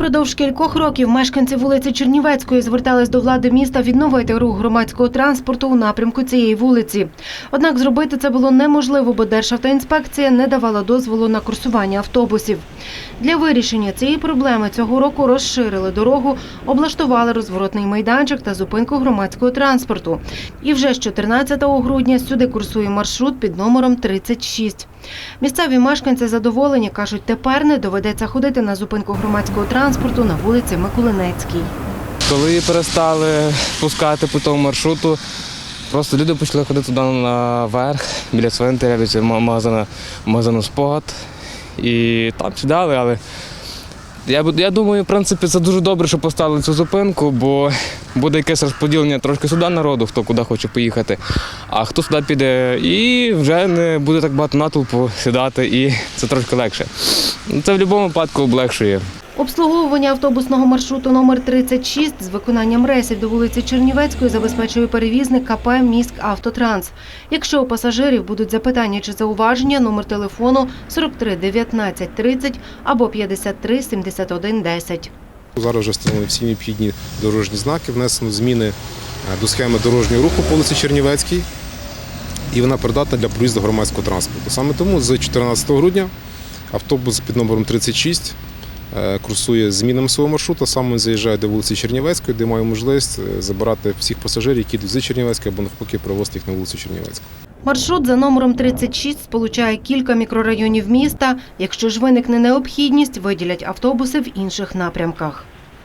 Впродовж кількох років мешканці вулиці Чернівецької звертались до влади міста відновити рух громадського транспорту у напрямку цієї вулиці. Однак зробити це було неможливо, бо Державтоінспекція не давала дозволу на курсування автобусів. Для вирішення цієї проблеми цього року розширили дорогу, облаштували розворотний майданчик та зупинку громадського транспорту. І вже з 14 грудня сюди курсує маршрут під номером 36. Місцеві мешканці задоволені, кажуть, тепер не доведеться ходити на зупинку громадського транспорту на вулиці Миколинецькій. Коли перестали пускати по тому маршруту, просто люди почали ходити туди наверх, біля цвинтаря, біля магазину, магазину спогад. І там сідали, але я, я думаю, в принципі, це дуже добре, що поставили цю зупинку, бо буде якесь розподілення трошки сюди народу, хто куди хоче поїхати, а хто сюди піде. І вже не буде так багато натовпу сідати, і це трошки легше. Це в будь-якому випадку облегшує. Обслуговування автобусного маршруту номер 36 з виконанням рейсів до вулиці Чернівецької забезпечує перевізник КП «Міськ Автотранс». Якщо у пасажирів будуть запитання чи зауваження, номер телефону 43 19 30 або 53 71 10. Зараз вже встановлені всі необхідні дорожні знаки, внесено зміни е, до схеми дорожнього руху по вулиці Чернівецькій, і вона придатна для проїзду громадського транспорту. Саме тому з 14 грудня автобус під номером 36 е, курсує змінами свого маршруту, саме заїжджає до вулиці Чернівецької, де має можливість е, забирати всіх пасажирів, які йдуть з Чернівецької або навпаки привозити їх на вулицю Чернівецьку. Маршрут за номером 36 сполучає кілька мікрорайонів міста. Якщо ж виникне необхідність, виділять автобуси в інших напрямках.